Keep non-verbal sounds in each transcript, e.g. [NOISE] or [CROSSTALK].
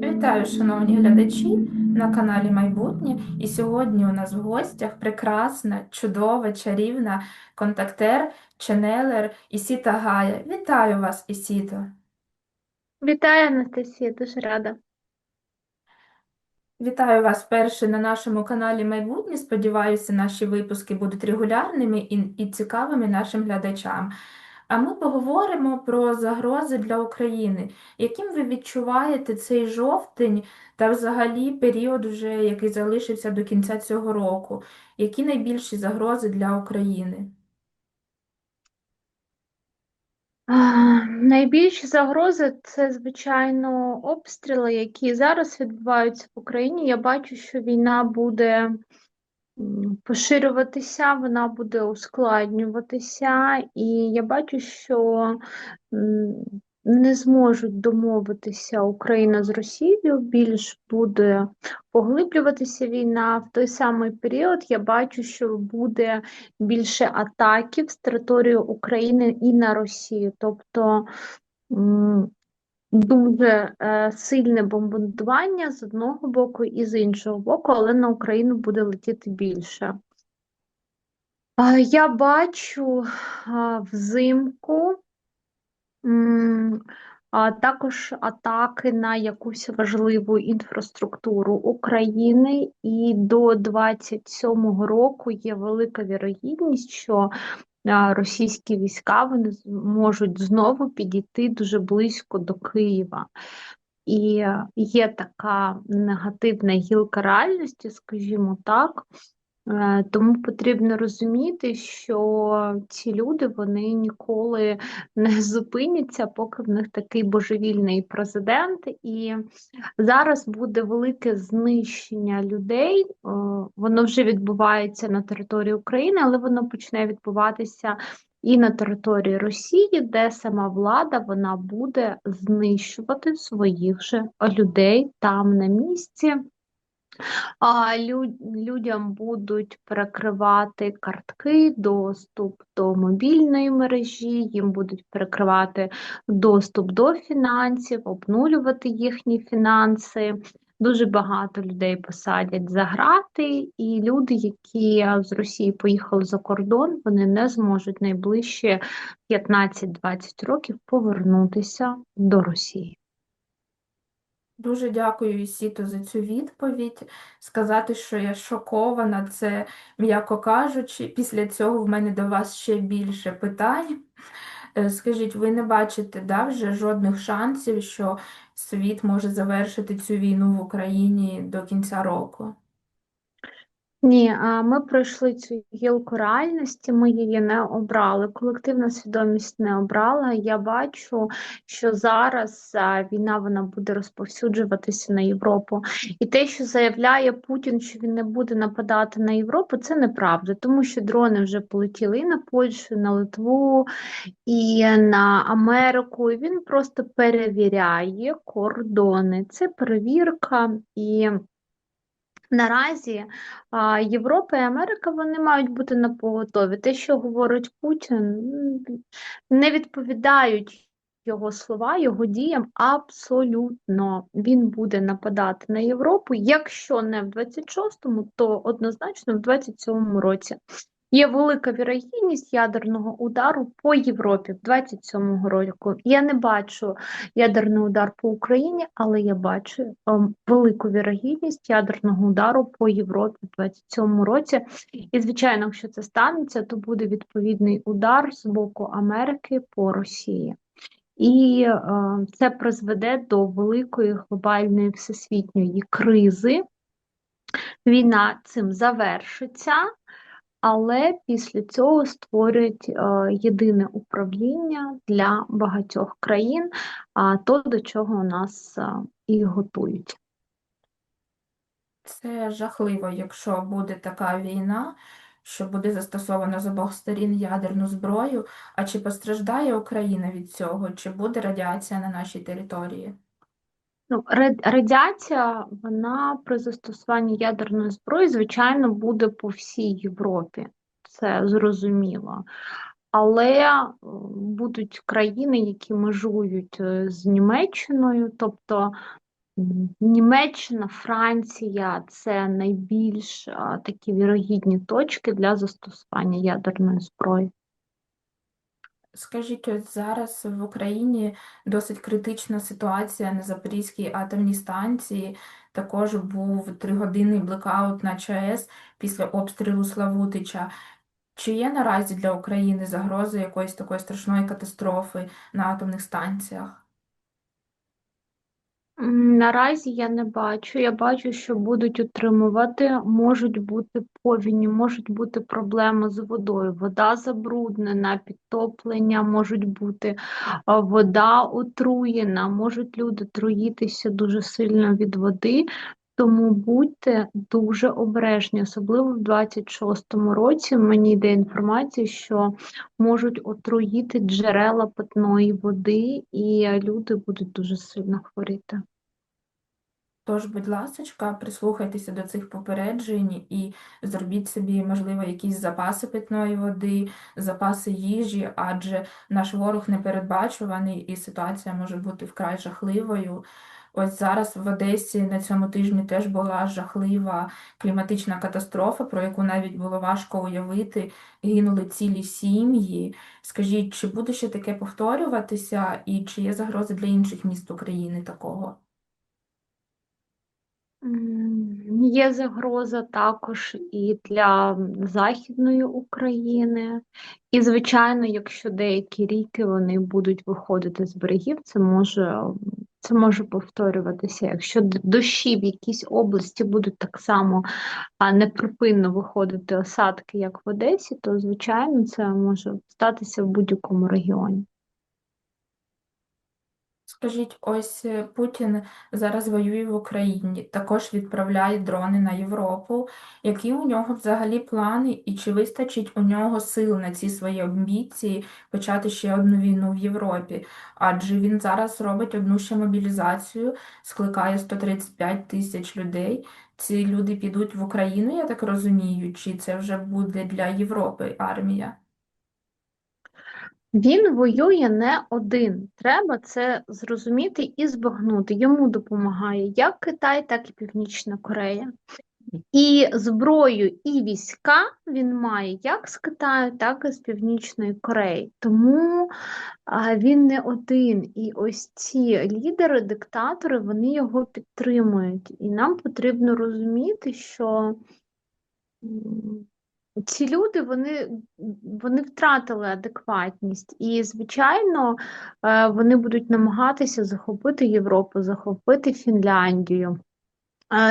Вітаю, шановні глядачі на каналі Майбутнє. І сьогодні у нас в гостях прекрасна, чудова, чарівна контактер, ченелер Ісіта Гая. Вітаю вас, Ісіто! Вітаю, Анастасія, дуже рада. Вітаю вас перше на нашому каналі Майбутнє. Сподіваюся, наші випуски будуть регулярними і, і цікавими нашим глядачам. А ми поговоримо про загрози для України. Яким ви відчуваєте цей жовтень та взагалі період, вже, який залишився до кінця цього року? Які найбільші загрози для України? Найбільші загрози це, звичайно, обстріли, які зараз відбуваються в Україні. Я бачу, що війна буде поширюватися, вона буде ускладнюватися, і я бачу, що не зможуть домовитися Україна з Росією, більш буде поглиблюватися війна. В той самий період я бачу, що буде більше атаків з території України і на Росію. Тобто дуже е, сильне бомбардування з одного боку і з іншого боку, але на Україну буде летіти більше. Я бачу взимку а також атаки на якусь важливу інфраструктуру України, і до 27-го року є велика вірогідність, що російські війська вони можуть знову підійти дуже близько до Києва. І є така негативна гілка реальності, скажімо так. Е, Тому потрібно розуміти, що ці люди вони ніколи не [LAUGHS] зупиняться, поки в них такий божевільний президент, і зараз буде велике знищення людей. Е, Воно вже відбувається на території України, але воно почне відбуватися і на території Росії, де сама влада вона буде знищувати своїх же людей там на місці. А лю- людям будуть перекривати картки, доступ до мобільної мережі, їм будуть перекривати доступ до фінансів, обнулювати їхні фінанси. Дуже багато людей посадять за грати, і люди, які з Росії поїхали за кордон, вони не зможуть найближчі 15-20 років повернутися до Росії. Дуже дякую, Ісіто, за цю відповідь. Сказати, що я шокована, це, м'яко кажучи, після цього в мене до вас ще більше питань. Е, Скажіть, ви не бачите, да, вже жодних шансів, що світ може завершити цю війну в Україні до кінця року? Ні, а ми пройшли цю гілку реальності, ми її не обрали. Колективна свідомість не обрала. Я бачу, що зараз війна вона буде розповсюджуватися на Європу. І те, що заявляє Путін, що він не буде нападати на Європу, це неправда, тому що дрони вже полетіли і на Польщу, і на Литву, і на Америку. І він просто перевіряє кордони. Це перевірка і. Наразі Європа і Америка вони мають бути на поготові. Те, що говорить Путін, не відповідають його слова, його діям абсолютно. Він буде нападати на Європу. Якщо не в 26-му, то однозначно в 27-му році. Є велика вірогідність ядерного удару по Європі в 27-му року. Я не бачу ядерний удар по Україні, але я бачу ем, велику вірогідність ядерного удару по Європі в 27-му році. І, звичайно, якщо це станеться, то буде відповідний удар з боку Америки по Росії. І е, це призведе до великої глобальної всесвітньої кризи. Війна цим завершиться. Але після цього створюють е, єдине управління для багатьох країн, а то до чого нас е, і готують. Це жахливо, якщо буде така війна, що буде застосовано з обох сторін ядерну зброю. А чи постраждає Україна від цього? Чи буде радіація на нашій території? Ну, ра- радіація, вона при застосуванні ядерної зброї, звичайно, буде по всій Європі. Це зрозуміло. але е, будуть країни, які межують е, з Німеччиною, тобто Німеччина, Франція це найбільш такі вірогідні точки для застосування ядерної зброї. Скажіть, ось зараз в Україні досить критична ситуація на Запорізькій атомній станції. Також був тригодинний блекаут на ЧАЕС після обстрілу Славутича. Чи є наразі для України загроза якоїсь такої страшної катастрофи на атомних станціях? Наразі я не бачу. Я бачу, що будуть утримувати, можуть бути повіні, можуть бути проблеми з водою. Вода забруднена, підтоплення можуть бути, вода отруєна, можуть люди труїтися дуже сильно від води. Тому будьте дуже обережні, особливо в 26-му році. Мені йде інформація, що можуть отруїти джерела питної води, і люди будуть дуже сильно хворіти. Тож, будь ласочка, прислухайтеся до цих попереджень і зробіть собі, можливо, якісь запаси питної води, запаси їжі, адже наш ворог непередбачуваний і ситуація може бути вкрай жахливою. Ось зараз в Одесі на цьому тижні теж була жахлива кліматична катастрофа, про яку навіть було важко уявити. Гинули цілі сім'ї. Скажіть, чи буде ще таке повторюватися, і чи є загрози для інших міст України такого? Є загроза також і для Західної України. І, звичайно, якщо деякі ріки вони будуть виходити з берегів, це може, це може повторюватися. Якщо дощі в якійсь області будуть так само неприпинно виходити осадки, як в Одесі, то, звичайно, це може статися в будь-якому регіоні. Скажіть, ось е, Путін зараз воює в Україні, також відправляє дрони на Європу. Які у нього взагалі плани, і чи вистачить у нього сил на ці свої амбіції почати ще одну війну в Європі? Адже він зараз робить одну ще мобілізацію, скликає 135 тисяч людей. Ці люди підуть в Україну, я так розумію, чи це вже буде для Європи армія? Він воює не один. Треба це зрозуміти і збагнути. Йому допомагає як Китай, так і Північна Корея. І зброю, і війська він має як з Китаю, так і з Північної Кореї. Тому він не один. І ось ці лідери, диктатори, вони його підтримують. І нам потрібно розуміти, що ці люди вони, вони втратили адекватність, і, звичайно, е, вони будуть намагатися захопити Європу, захопити Фінляндію,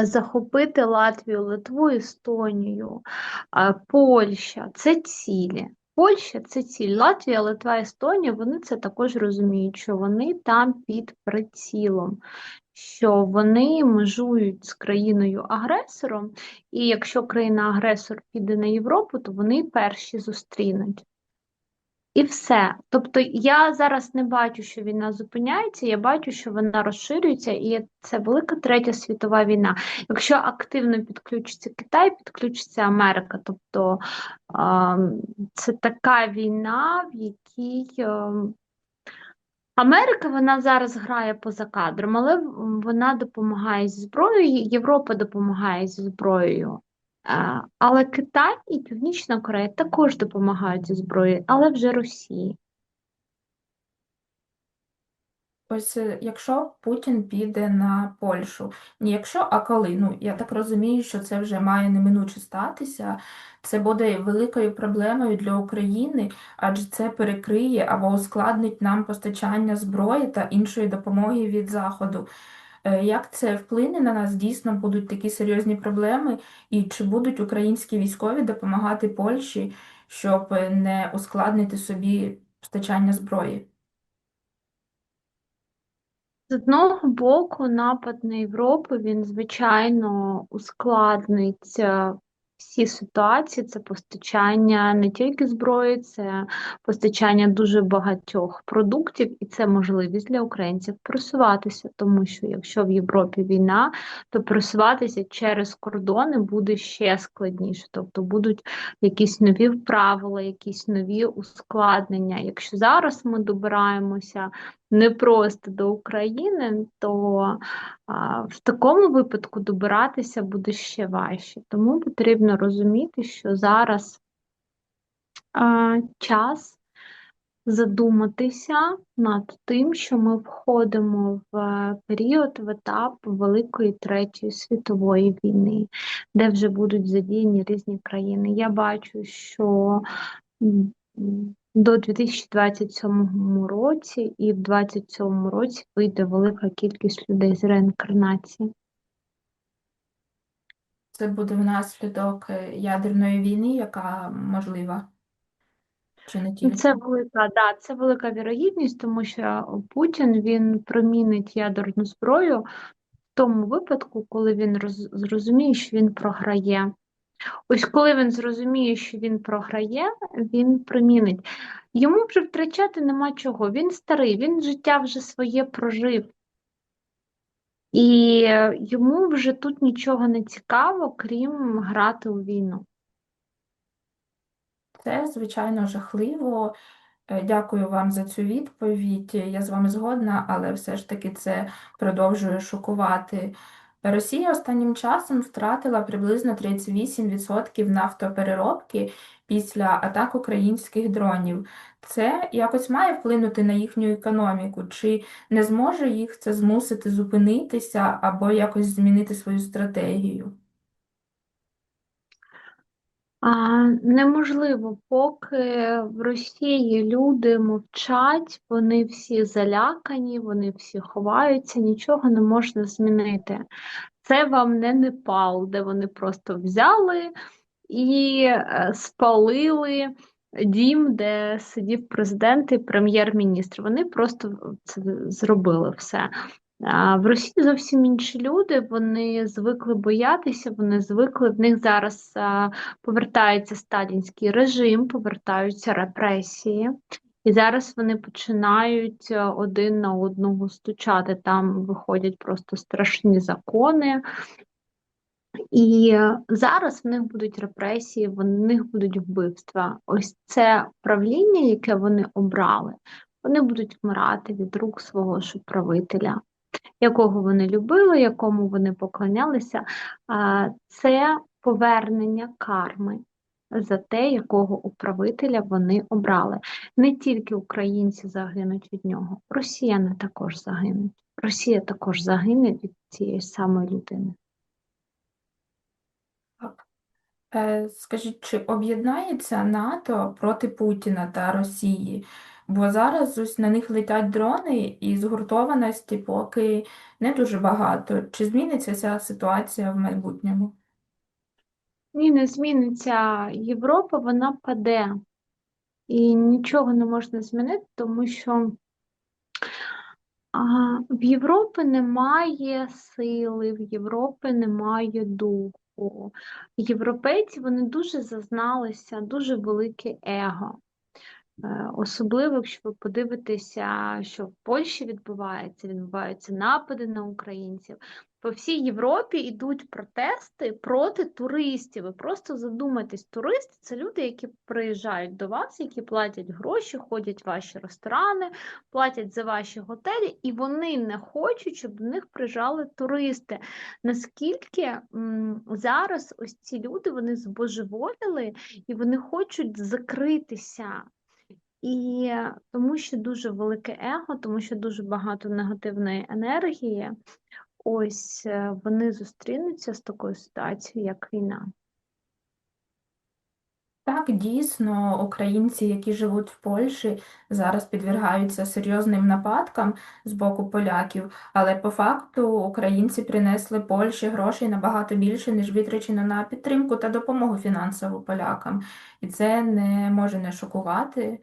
е, захопити Латвію, Литву, Естонію, е, Польща це цілі. Польща це ціль. Латвія, Литва, Естонія, вони це також розуміють, що вони там під прицілом, що вони межують з країною-агресором, і якщо країна-агресор піде на Європу, то вони перші зустрінуть. І все. Тобто я зараз не бачу, що війна зупиняється, я бачу, що вона розширюється, і це велика третя світова війна. Якщо активно підключиться Китай, підключиться Америка. Тобто а, це така війна, в якій а, Америка вона зараз грає поза кадром, але вона допомагає зі зброєю, Європа допомагає зі зброєю. Але Китай і Північна Корея також допомагають зі зброєю, але вже Росії. Ось е, якщо Путін піде на Польщу, не якщо, а коли, ну я так розумію, що це вже має неминуче статися, це буде великою проблемою для України, адже це перекриє або ускладнить нам постачання зброї та іншої допомоги від Заходу. Е, Як це вплине на нас? Дійсно будуть такі серйозні проблеми, і чи будуть українські військові допомагати Польщі, щоб е, не ускладнити собі постачання зброї? З одного боку, напад на Європу, він, звичайно, ускладнить е, всі ситуації. Це постачання не тільки зброї, це постачання дуже багатьох продуктів, і це можливість для українців просуватися, тому що якщо в Європі війна, то просуватися через кордони буде ще складніше, тобто будуть якісь нові правила, якісь нові ускладнення. Якщо зараз ми добираємося не просто до України, то а, в такому випадку добиратися буде ще важче. Тому потрібно розуміти, що зараз а, час задуматися над тим, що ми входимо в е, період, в етап Великої Третьої світової війни, де вже будуть задіяні різні країни. Я бачу, що до 2027 році і в 2027 році вийде велика кількість людей з реінкарнації. Це буде внаслідок е, ядерної війни, яка можлива, чи не тільки? Це велика, да, це велика вірогідність, тому що Путін він промінить ядерну зброю в тому випадку, коли він роз, зрозуміє, що він програє. Ось коли він зрозуміє, що він програє, він примінить. Йому вже втрачати нема чого. Він старий, він життя вже своє прожив. І йому вже тут нічого не цікаво, крім грати у війну. Це, звичайно, жахливо. Е, Дякую вам за цю відповідь. Я з вами згодна, але все ж таки це продовжує шокувати. Росія останнім часом втратила приблизно 38% нафтопереробки після атак українських дронів. Це якось має вплинути на їхню економіку, чи не зможе їх це змусити зупинитися або якось змінити свою стратегію? А, неможливо, поки в Росії люди мовчать, вони всі залякані, вони всі ховаються, нічого не можна змінити. Це вам не Непал, де вони просто взяли і е, спалили дім, де сидів президент і прем'єр-міністр. Вони просто це зробили все. А в Росії зовсім інші люди, вони звикли боятися, вони звикли, в них зараз а, повертається сталінський режим, повертаються репресії. І зараз вони починають один на одного стучати. Там виходять просто страшні закони. І зараз в них будуть репресії, в них будуть вбивства. Ось це правління, яке вони обрали, вони будуть вмирати від рук свого ж правителя якого вони любили, якому вони поклонялися, це повернення карми за те, якого управителя вони обрали. Не тільки українці загинуть від нього, росіяни також загинуть. Росія також загине від цієї самої людини. Е, Скажіть, чи об'єднається НАТО проти Путіна та Росії? Бо зараз ось на них летять дрони, і згуртованості поки не дуже багато. Чи зміниться ця ситуація в майбутньому? Ні, не зміниться. Європа, вона паде. І нічого не можна змінити, тому що а, в Європі немає сили, в Європі немає духу. Європейці вони дуже зазналися, дуже велике его. Е, Особливо, якщо ви подивитеся, що в Польщі відбувається, відбуваються напади на українців. По всій Європі йдуть протести проти туристів. Ви просто задумайтесь, туристи це люди, які приїжджають до вас, які платять гроші, ходять в ваші ресторани, платять за ваші готелі, і вони не хочуть, щоб до них приїжджали туристи. Наскільки м, зараз ось ці люди вони збожеволіли і вони хочуть закритися. І тому що дуже велике его, тому що дуже багато негативної енергії, ось е, вони зустрінуться з такою ситуацією, як війна. Так, дійсно, українці, які живуть в Польщі, зараз підвергаються серйозним нападкам з боку поляків, але по факту українці принесли Польщі грошей набагато більше, ніж витрачено на підтримку та допомогу фінансову полякам. І це не може не шокувати.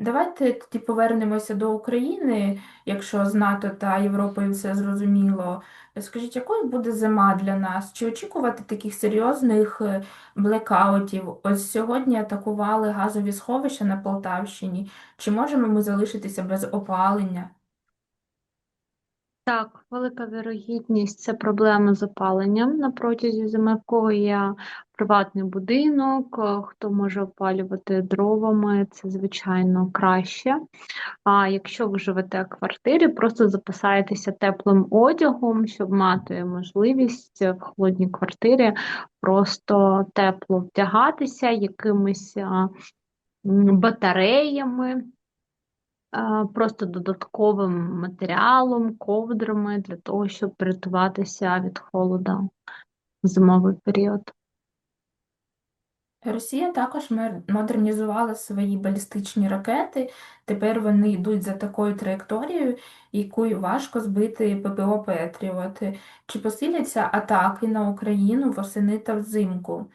Давайте тоді повернемося до України, якщо з НАТО та Європою все зрозуміло. Скажіть, якою буде зима для нас? Чи очікувати таких серйозних е, блекаутів? Ось сьогодні атакували газові сховища на Полтавщині. Чи можемо ми залишитися без опалення? Так, велика вірогідність це проблема з опаленням на протязі зими, в кого є приватний будинок, е, хто може опалювати дровами, це звичайно краще. А якщо ви живете в квартирі, просто запасайтеся теплим одягом, щоб мати можливість в холодній квартирі просто тепло вдягатися якимись батареями просто додатковим матеріалом, ковдрами для того, щоб рятуватися від холоду в зимовий період. Росія також модернізувала свої балістичні ракети. Тепер вони йдуть за такою траєкторією, яку важко збити ППО Петріот. Чи посиляться атаки на Україну восени та взимку?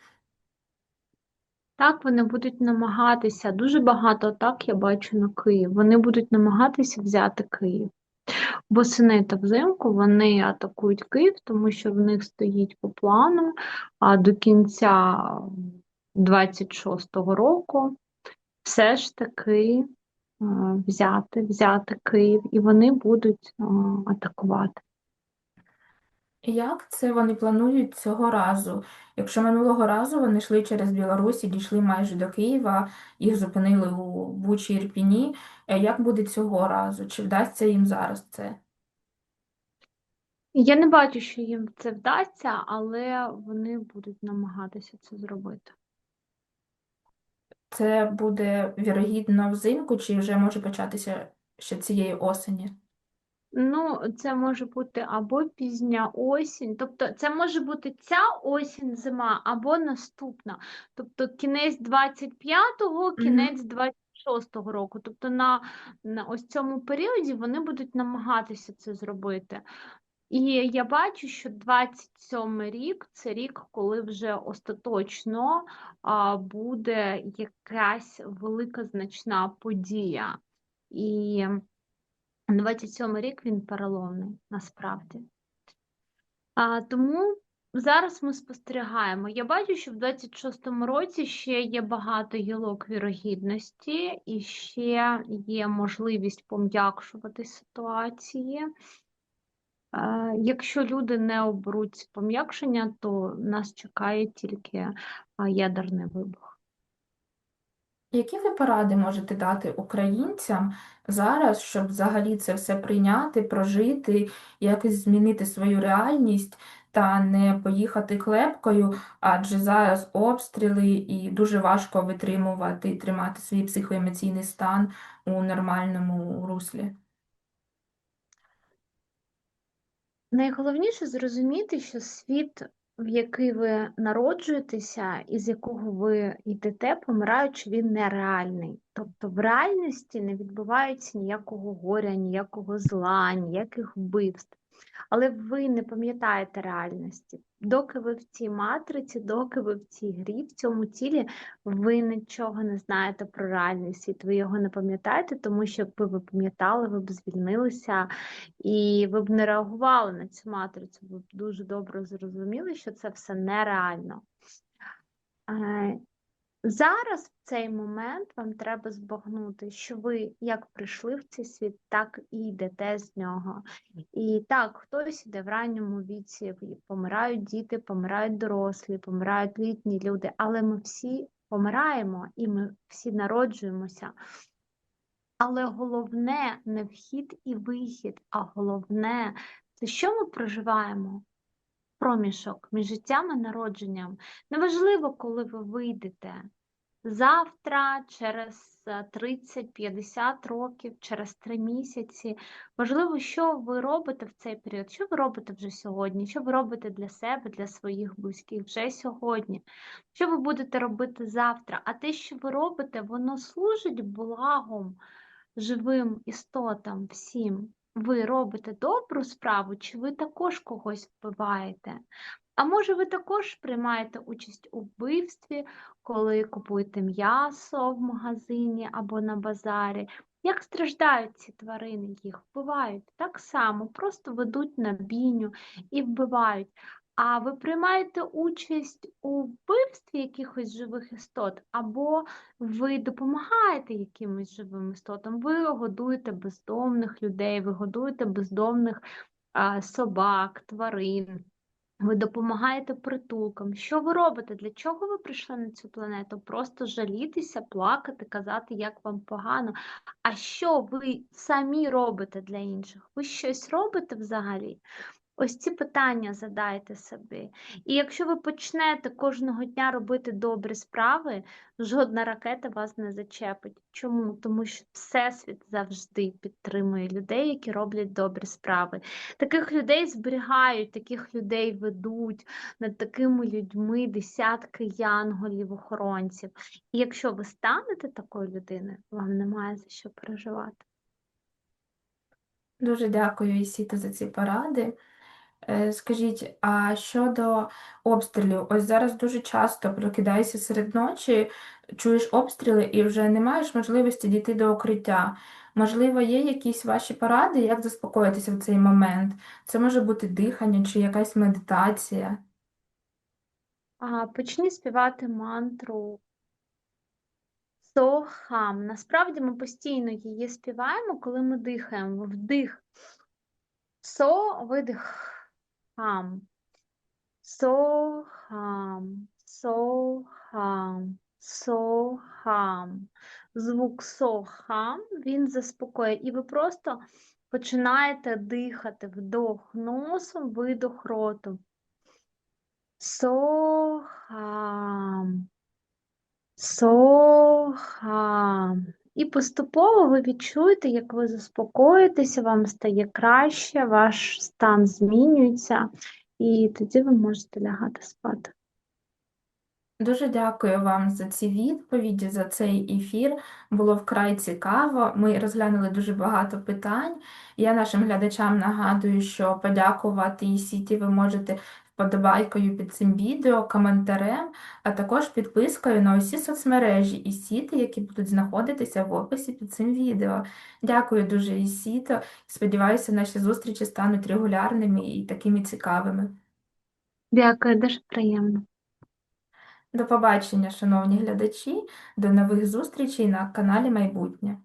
Так, вони будуть намагатися, дуже багато атак я бачу на Київ. Вони будуть намагатися взяти Київ. Восени та взимку вони атакують Київ, тому що в них стоїть по плану, а до кінця 26-го року все ж таки е, взяти, взяти Київ, і вони будуть е, атакувати. Як це вони планують цього разу? Якщо минулого разу вони йшли через Білорусь і дійшли майже до Києва, їх зупинили у Бучі Ірпіні, е, як буде цього разу? Чи вдасться їм зараз це? Я не бачу, що їм це вдасться, але вони будуть намагатися це зробити. Це буде вірогідно взимку, чи вже може початися ще цієї осені? Ну, це може бути або пізня осінь, тобто це може бути ця осінь, зима, або наступна. Тобто кінець 25-го, кінець 26-го року. Тобто на, на ось цьому періоді вони будуть намагатися це зробити. І я бачу, що 27 рік це рік, коли вже остаточно а, буде якась велика значна подія. І 27 рік він переломний насправді. А, тому зараз ми спостерігаємо. Я бачу, що в 26-му році ще є багато гілок вірогідності, і ще є можливість пом'якшувати ситуації. Якщо люди не оберуть пом'якшення, то нас чекає тільки ядерний вибух. Які ви поради можете дати українцям зараз, щоб взагалі це все прийняти, прожити, якось змінити свою реальність та не поїхати клепкою, адже зараз обстріли і дуже важко витримувати і тримати свій психоемоційний стан у нормальному руслі? Найголовніше зрозуміти, що світ, в який ви народжуєтеся і з якого ви йдете, помираючи, він нереальний. Тобто в реальності не відбувається ніякого горя, ніякого зла, ніяких вбивств. Але ви не пам'ятаєте реальності. Доки ви в цій матриці, доки ви в цій грі, в цьому тілі, ви нічого не знаєте про реальний світ. Ви його не пам'ятаєте, тому що якби ви пам'ятали, ви б звільнилися і ви б не реагували на цю матрицю, ви б дуже добре зрозуміли, що це все нереально. Зараз, в цей момент, вам треба збагнути, що ви як прийшли в цей світ, так і йдете з нього. І так, хтось іде в ранньому віці, помирають діти, помирають дорослі, помирають літні люди, але ми всі помираємо і ми всі народжуємося. Але головне не вхід і вихід, а головне це що ми проживаємо? Проміжок між життям і народженням. Неважливо, коли ви вийдете. Завтра, через 30-50 років, через 3 місяці. Важливо, що ви робите в цей період, що ви робите вже сьогодні, що ви робите для себе, для своїх близьких вже сьогодні, що ви будете робити завтра. А те, що ви робите, воно служить благом живим істотам всім. Ви робите добру справу, чи ви також когось вбиваєте? А може, ви також приймаєте участь у вбивстві, коли купуєте м'ясо в магазині або на базарі? Як страждають ці тварини, їх вбивають так само, просто ведуть на бійню і вбивають. А ви приймаєте участь у вбивстві якихось живих істот, або ви допомагаєте якимось живим істотам, ви годуєте бездомних людей, ви годуєте бездомних а, собак, тварин. Ви допомагаєте притулкам. Що ви робите? Для чого ви прийшли на цю планету? Просто жалітися, плакати, казати, як вам погано. А що ви самі робите для інших? Ви щось робите взагалі? Ось ці питання задайте собі. І якщо ви почнете кожного дня робити добрі справи, жодна ракета вас не зачепить. Чому? Тому що Всесвіт завжди підтримує людей, які роблять добрі справи. Таких людей зберігають, таких людей ведуть, над такими людьми десятки янголів-охоронців. І якщо ви станете такою людиною, вам немає за що переживати. Дуже дякую, Ісіто, за ці поради. Е, Скажіть, а щодо обстрілів, ось зараз дуже часто прокидаєшся серед ночі, чуєш обстріли і вже не маєш можливості дійти до укриття. Можливо, є якісь ваші поради, як заспокоїтися в цей момент? Це може бути дихання чи якась медитація. А, почни співати мантру Сохам. Насправді ми постійно її співаємо, коли ми дихаємо. Вдих. Со, видих. Хам. Сохам. Сохам. Сохам. Звук сохам, він заспокоює. І ви просто починаєте дихати вдох носом, видох ротом. Сохам. Сохам. І поступово ви відчуєте, як ви заспокоїтеся, вам стає краще, ваш стан змінюється, і тоді ви можете лягати спати. Дуже дякую вам за ці відповіді, за цей ефір. Було вкрай цікаво. Ми розглянули дуже багато питань. Я нашим глядачам нагадую, що подякувати Ісіті ви можете вподобайкою під цим відео, коментарем, а також підпискою на усі соцмережі Ісіти, які будуть знаходитися в описі під цим відео. Дякую дуже, Ісіто. Сподіваюся, наші зустрічі стануть регулярними і такими цікавими. Дякую, дуже приємно. До побачення, шановні глядачі, до нових зустрічей на каналі Майбутнє.